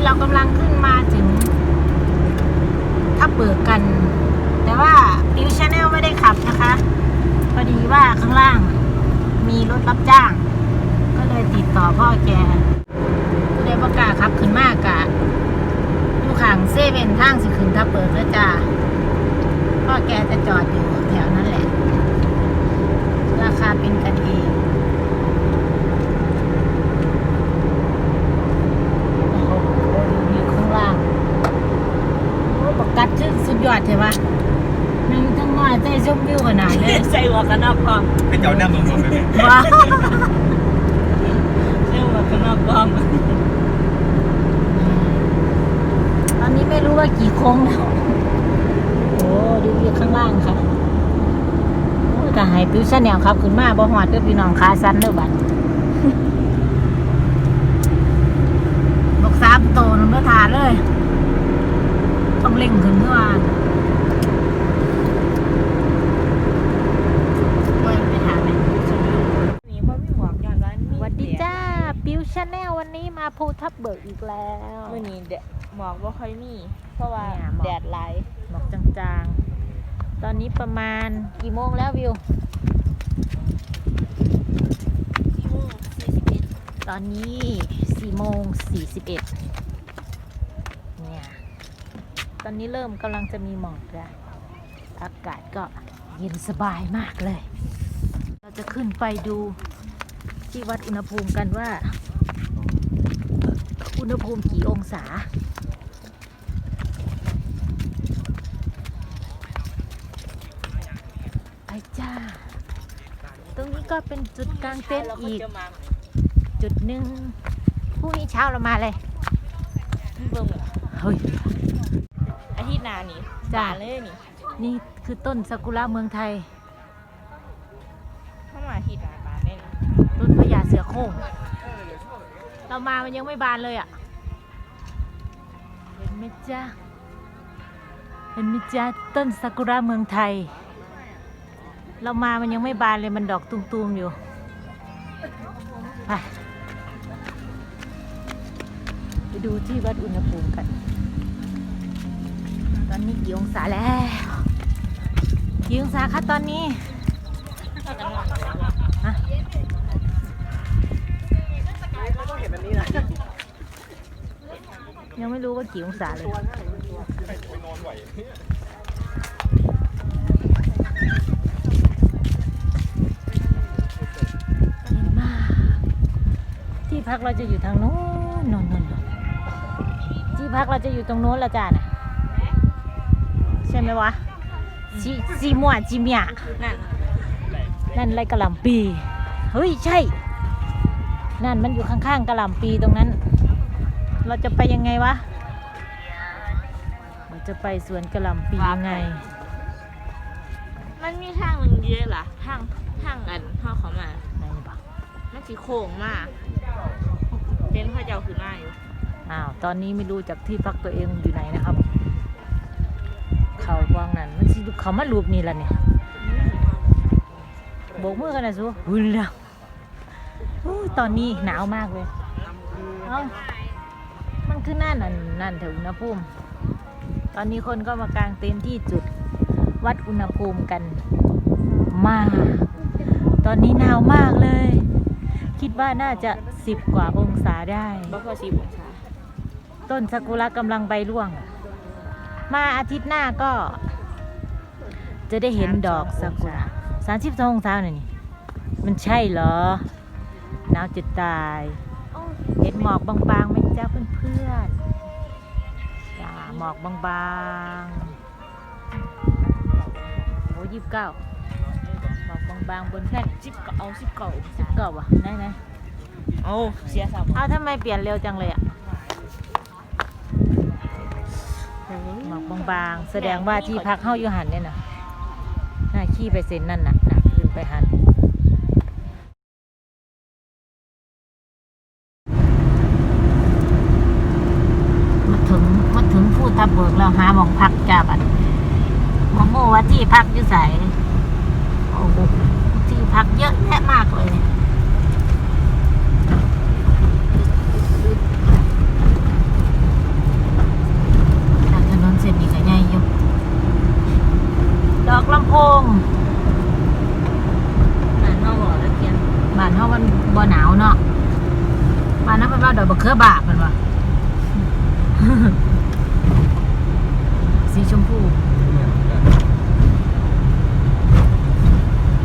นี้เรากำลังขึ้นมาถึงทับเบิกกัน แต่ว่าปิวชาแนลไม่ได้ขับนะคะ พอดีว่าข้างล่างมีรถรับจ้าง ก็เลยติดต่อพ่อแกก็เลยประกล้าขับขึ้นมากะอยู่ข้างเซเว่นทางสิขึ้นทับเบิกแล้วจ้าพ่อแกจะจอดอยู่แถวนั้นแหละ ราคาเป็นกันเอง โอ้โหอยู่ข้างล่างโอ้ประกัดชื่อสุดยอดใช่ปะนั่งทั้งน้อยใจชมวิวขนาดเลย ใส่ หัวกันนอกกองเป็นเจ้าหน้าเมืองหลวงเลยเนี่ยว้าวใส่หัวกันนอกกองตอนนี้ไม่รู้ว่ากี่โค้งแล้วโอ้ดูวิวข้างล่างค่ะโอ้แต่หายปิ้วชาแนลครับขึ้นมาบ่หอดเด้อพี่น้องขาสั้นเด้อบัดบอกสามโตนึงเมื่อทานเลย ต้องเร่งขึ้นเมื่อวานไปไปหาไหม นี่เพราะมีหมวกย้อนว่ามี สวัสดีจ้า ปิวชาแนลวันนี้มาภูทับ เบิกอีกแล้วมื่อนี้แดดหมอกบ่ค่อยมี เพราะว่าเนี่ยหมอก แดดไหลายหมอกจางๆ ตอนนี้ประมาณกี่โมงแล้ววิวที่โมงสี่สิบเอ็ดตอนนี้4โมง41เนี่ย ตอนนี้เริ่มกำลังจะมีหมอกแล้ว อากาศก็เย็นสบายมากเลย เราจะขึ้นไปดูที่วัดอุณหภูมิกันว่า อุณหภูมิกี่องศาไปจ้า ตรงนี้ก็เป็นจุดกลางเต็นท์แล้วอีกจะมาจุดหนึ่งพรุ่งนี้เช้าเรามาเลยเบิ่งเหรอเฮ้ยอาทิตย์หน้านี่จ้ะบานเลยนี่ นี่คือต้นซากุระเมืองไทยถ้ามาอาทิตย์หน้าบานเลยนี่ต้นพญาเสือโคร่ง เรามามันยังไม่บานเลยอะ เห็นไหมจ๊ะ เห็นไหมจ๊ะต้นซากุระเมืองไทย เรามามันยังไม่บานเลยมันดอกตุมๆอยู่ไปไปดูที่วัดอุณหภูมิกัน ตอนนี้กี่องศาแล้วกี่องศาคะตอนนี้ ถ้ากันว่า ฮะ ยังไม่รู้ว่ากี่องศาเลยมากที่พักเราจะอยู่ทางโน้นนนนนน้นที่พักเราจะอยู่ตรงโน้นละจ้าน่ะใช่ไหมวะจีจีมัวจีเมียนั่นนั่นไรกะหล่ำปี เฮ้ย ใช่ นั่นมันอยู่ข้างๆกะหล่ำปีตรงนั้น เราจะไปยังไงวะ เราจะไปสวนกระหล่ำปียังไง มันมีทางหนึ่งเยอะล่ะทางทางอันเข้าเขามาไหนบอกมันสีโค้งมากเต็นท์เขาเจ้าขึ้นมาอยู่อ้าว ตอนนี้ไม่รู้จากที่พักตัวเองอยู่ไหนนะครับ เขาวางนั่นมันสิเขามาลูบนี่ละเนี่ยโบกมือกันนะสูหุ่นละอู้ตอนนี้หนาวมากเลย เอ้า มันคือนั่นนั่นนั่นแถวอุณหภูมิ ตอนนี้คนก็มากางเต็นท์ที่จุดวัดอุณหภูมิกันมาก ตอนนี้หนาวมากเลย คิดว่าน่าจะสิบกว่าองศาได้บ่พอสีองศาต้นซากุระกำลังใบร่วง มาอาทิตย์หน้าก็ จะได้เห็นดอกซากุระสามสิบสององศาหน่อยนี่ มันใช่เหรอหนาวจะตาย เห็นหมอกบางๆไหมจ้าเพื่อนๆจ้าหมอกบางๆโอ้ยี่สิบเก้าหมอกบางๆบนแค่นสิบเก้าเอาสิบเก้าสิบเก้าวะไหนไหนเอาเสียสามๆเอาทำไมเปลี่ยนเร็วจังเลยอะหมอกบางๆแสดงว่าที่พักเฮาอยู่หันเนี่ยนะน่าขี้ไปเซ็นนั่นน่ะน่ะขึ้นไปหัน มาถึงมาถึงผู้ทั บเบิกแล้วหาหมองพักจ้าบัดหมองโมว่าที่พักอยู่ใสโอ้โหที่พักเยอะแยะมากเลย มันว่าดอกบะเขือบาบมันว่า สีชมพู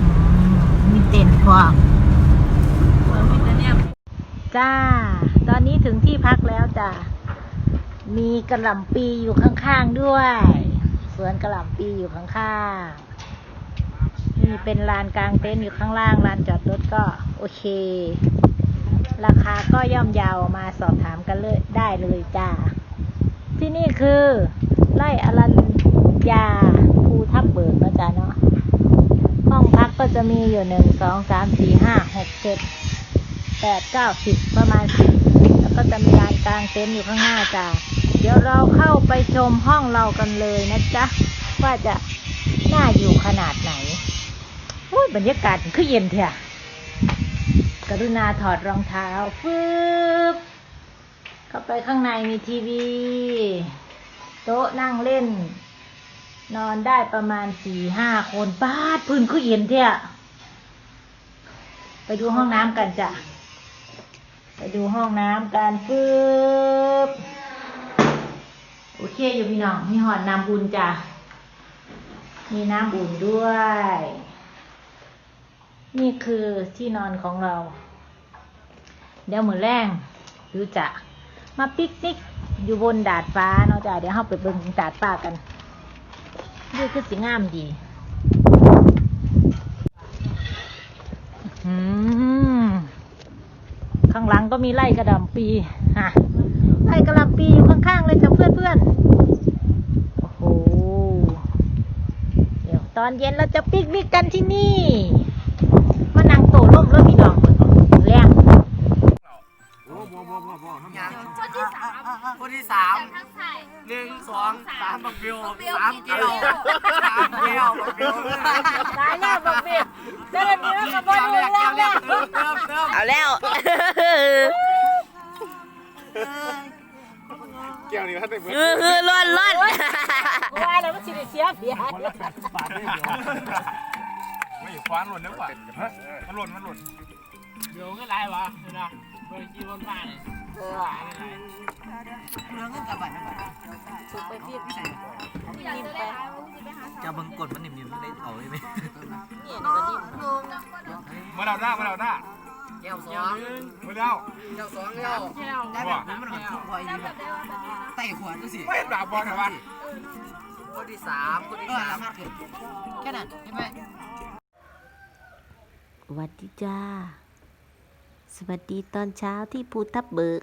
อืมมีเต็นท์พร้อม วิตาจ้า ตอนนี้ถึงที่พักแล้วจ้ามีกระหล่ำปีอยู่ข้างๆด้วยสวนกระหล่ำปีอยู่ข้างๆนี่เป็นลานกลางเต็นท์อยู่ข้างล่างลานจอดรถก็โอเค ราคาก็ย่อมเยาวมาสอบถามกันเลยได้เลยจ้าที่นี่คือไร่อรัญญาภูทับเบิกนะจ๊ะเนาะ ห้องพักก็ จะมีอยู่หนึ่งสองสามสี่ห้าหกเจ็ดแปดเก้าสิบประมาณสิบแล้วก็จะมีลานกลางเต็นท์อยู่ข้างหน้าจ้าเดี๋ยวเราเข้าไปชมห้องเรากันเลยนะจ๊ะว่าจะน่าอยู่ขนาดไหนอุ้ยบรรยากาศคือเย็นเถอะกรุณาถอดรองเท้าฟืบเข้าไปข้างในมีทีวี โต๊ะนั่งเล่น นอนได้ประมาณสี่ห้าคนป้าดพื้นคือเย็นเถอะไปดูห้องน้ำกันจ้ะ ไปดูห้องน้ำกันฟืบโอเคอยู่พี่น้อง มีหอดน้ำบุญจ้ะ มีน้ำบุญด้วย นี่คือที่นอนของเรา เดี๋ยวมือแรงหรือจะมาปิกนิกอยู่บนดาดฟ้าเนาะจ้ะ เดี๋ยวเราไปเบิ่งดาดฟ้ากัน นี่คือสีงามดีอืมข้างหลังก็มีไร่กระหลำปีฮะไร่กระหลำปีอยู่ข้างๆเลยจ้ะเพื่อนๆ โอ้โห เดี๋ยวตอนเย็นเราจะปิกนิกกันที่นี่ มานั่งโต๊ะร่มแล้วพี่น้อง หนึ่งสองสามบักบิวบักบิวสามกินเกลียวเดียวสามเกลียวบักบิวตายแล้วบักเบี้ยเดินเนื้อกับบ่ดูเรียกแล้เรีวยกเติมเติมเติมเอาแล้วเกี่ยวนี่ท่านได้เบิดเออคือล้นล้นว่าแล้วมันสิได้เสียเบียร์คนละแปดสิบบาทได้เดียวไม่ฟ้านหล่นแล้วป่ะมันหล่นมันหล่น เดี๋ยวก็ไรวะเห็นไหมเบอร์กี่รถมาเนี่ยเอออะไรไรอยากจะได้หาว่าจะไปหาสาวจะบังกดมันนิ่มๆได้เอาได้ไหมมาเราหน้ามาเราหน้าแก้วสองมาเราแก้วสองแล้วแก้วบ่มันหอนทุกพอยจำแบบได้ว่แบบนี้นะไต่ขวดดูสิไม่เห็นดาบบอลเหรอวะคนที่สามคนที่สามแค่นั้นใช่ไหมวัสดีจ้า สวัสดีตอนเช้าที่ภูทับเบิก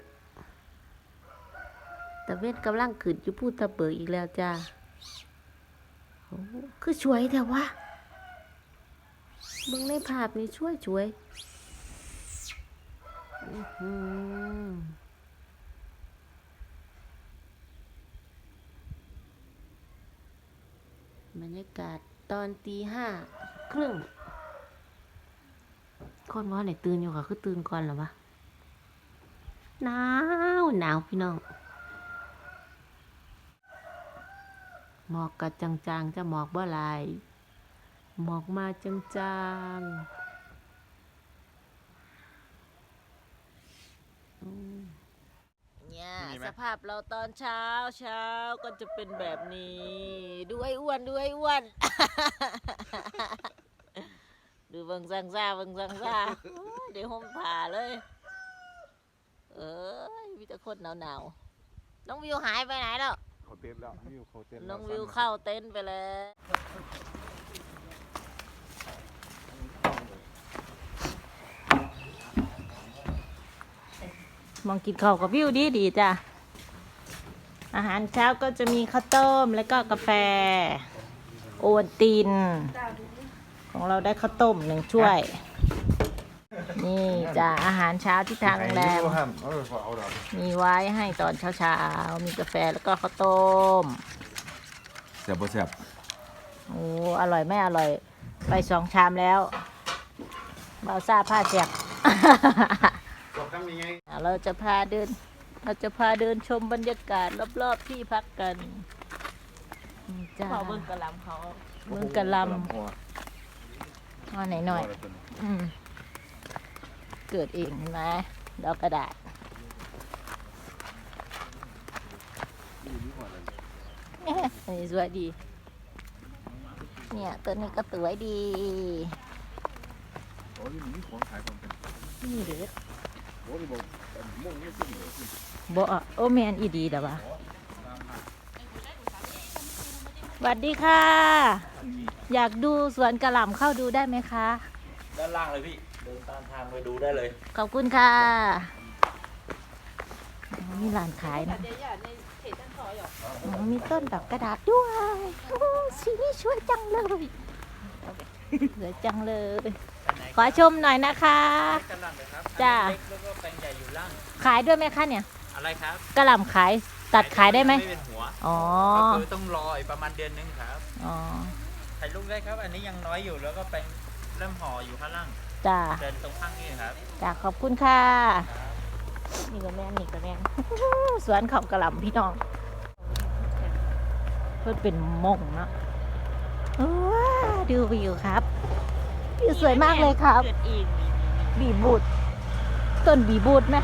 ตะเวนกำลังขึ้นอยู่ภูทับเบิกอีกแล้วจ้าโอ้คือช่วยแต่ว่าเบิ่งในภาพนี่ช่วยช่วยบรรยากาศตอนตีห้าครึ่ง คนว่าไหนตื่นอยู่ค่ะคือตื่นก่อนเหรอวะหนาวหนาวพี่น้องหมอกกัดจางๆจะหมอกบ่หลายหมอกมาจางๆอืมเนี่ยสภาพเราตอนเช้าเช้าก็จะเป็นแบบนี้ดูไอ้อ้วนดูไอ้อ้วน ดูเบิงสังซาเบิงสังซาโอ้ยเดี๋ยวห่มผ้าเลย เอ้ยมีแต่คนหนาวหนาวๆน้องวิวหายไปไหนแล้วเขาเต้นแล้ววิวเขาเต้นน้องวิวเข้าเต็นท์ไปแล้วมองกินข้าวกับวิวดีดีๆจ้ะ อาหารเช้าก็จะมีข้าวต้มแล้วก็กาแฟ โอวัลติน ของเราได้ข้าวต้มหนึ่งถ้วย นี่จ้ะอาหารเช้าที่ทางโรงแรมเออเอาดอกมีไว้ให้ตอนเช้าๆ มีกาแฟแล้วก็ข้าวต้มเสียบบ่เสียบโอ้อร่อยไม่อร่อย ไปสองชามแล้วเบาซาผ้าเสียบบอกทำยังไงเราจะพาเดิน เราจะพาเดินชมบรรยากาศรอบๆที่พักกันนี่จ้าเขาเบิ่งกระหลำเขาเมืองกะลำ นอนหน่อยๆอืเกิดเองเห็นไหมดอกกระดาษอันนี้สวยดี เนี่ยตัวนี้ก็สวยดีเด็กบ่โอเมนอีดีแต่วะาสวัสดีค่ะ อยากดูสวนกระหล่ำเข้าดูได้ไหมคะ ด้านล่างเลยพี่ เดินตามทางไปดูได้เลย ขอบคุณค่ะอ๋อมีร้านขายนะอ๋อมีต้นดอกกระดาษด้วยโอ้สีนี้ช่วยจังเลยสวยจังเลย ขอชมหน่อยนะคะด้านล่างเลยครับจ้าเล็กแล้วก็แปลงใหญ่อยู่ล่างขายด้วยไหมคะเนี่ย อะไรครับกระหล่ำขายตัดขายได้ไหมไม่เป็นหัวอ๋อก็คือต้องรออีกประมาณเดือนนึงครับ อ๋อ ถ่ายรูปได้ครับ อันนี้ยังน้อยอยู่แล้วก็แปลงเริ่มห่ออยู่ข้างล่างจ้าเดินตรงข้างนี้ครับจ้าขอบคุณค่ะ นี่ก็แม่นนี่ก็แม่นสวนเขากระหล่ำพี่น้อง เพิ่นเป็นมงเนาะว้าดูวิวครับวิวสวยมากเลยครับเกิดอีกบีบูดต้นบีบูดไหม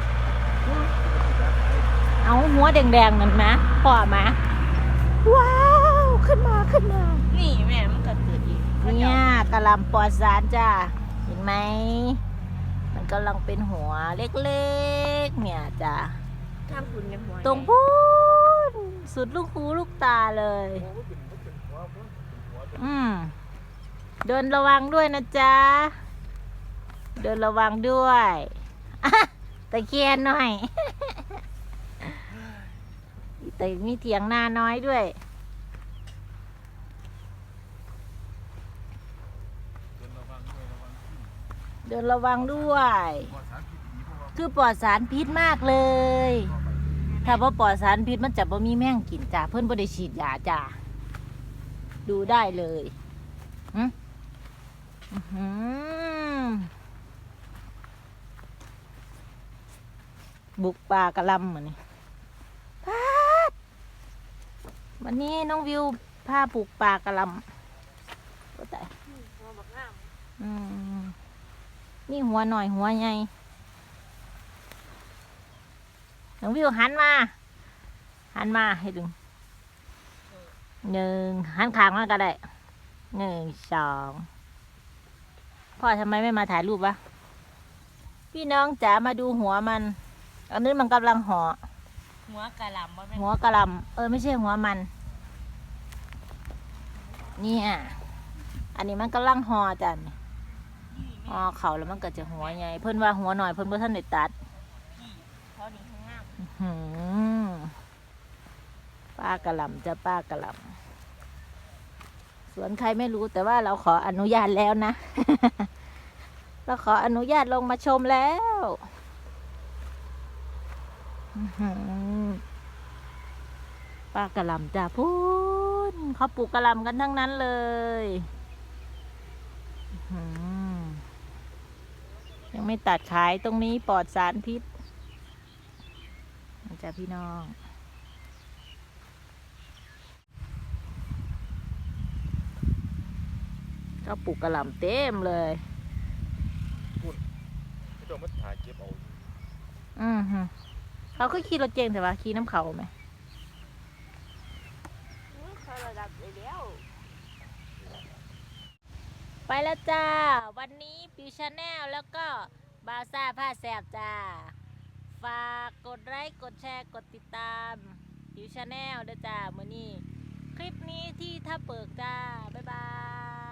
เอาหัวแดงๆนั่นไหมพ่อไหมว้าว ขึ้นมาขึ้นมา นี่ เนี่ยกระหลำปลอดสารจ้าเห็นไหม มันกำลังเป็นหัวเล็กๆ เนี่ยจ้าข้ามคุณกันหัวตรงพูนสุดลูกหูลูกตาเลย อืมเดินระวังด้วยนะจ๊ะ เดินระวังด้วยอะตะเคียนหน่อยแต่มีเถียงนาน้อยด้วย เดินระวังด้วย คือปลอดสารพิษมากเลย ถ้าว่าปลอดสารพิษมันจะบ่มีแม่งกินจ้าเพื่อนบ่ได้ฉีดยาจ้าดูได้เลยอื้อหือบุกป่ากระลำเหมือนนี่พาดวันนี้น้องวิวพาปลูกป่ากระลำก็แต่อืม นี่หัวหน่อยหัวใหญ่น้องวิวหันมา หันมาให้ดึงหนึ่งหันข้างมาก็ได้หนึ่งสองพ่อทำไมไม่มาถ่ายรูปวะพี่น้องจ๋ามาดูหัวมัน อันนี้มันกำลังห่อหัวกะหล่ำบ่แม่นหัวกระหลำเออไม่ใช่หัวมันเนี่ยอันนี้มันกำลังห่อจ้ะ นี่ห่อเขาแล้วมันก็จะหัวใหญ่เพิ่นว่าหัวหน่อยเพิ่นบ่ทันได้ตัดเขานี่ข้างล่างหืมป้ากระหล่ำจะป้ากระหล่ำสวนใครไม่รู้แต่ว่าเราขออนุญาตแล้วนะ เราขออนุญาตลงมาชมแล้วอื้อหือป้ากระหล่ำจ้ะพูนเขาปลูกกระหล่ำกันทั้งนั้นเลย อื้อหือ ยังไม่ตัดขายตรงนี้ปลอดสารพิษนะจ๊ะพี่น้องก็ปลูกกระหล่ำเต็มเลยไม่ต้องมาถ่ายเก็บเอาอือฮึเขาก็ขี่รถเก่งแต่ว่าขี่น้ำเขาไหมเขาระดับเลยแล้วไปแล้วจ้า วันนี้ ปีชาแนลแล้วก็บาซ่าผ้าแสบจ้า ฝากกดไลค์กดแชร์กดติดตามปิวชาแนลด้วยจ้ามือนี้ คลิปนี้ที่ถ้าเปิกจ้า บ๊ายบาย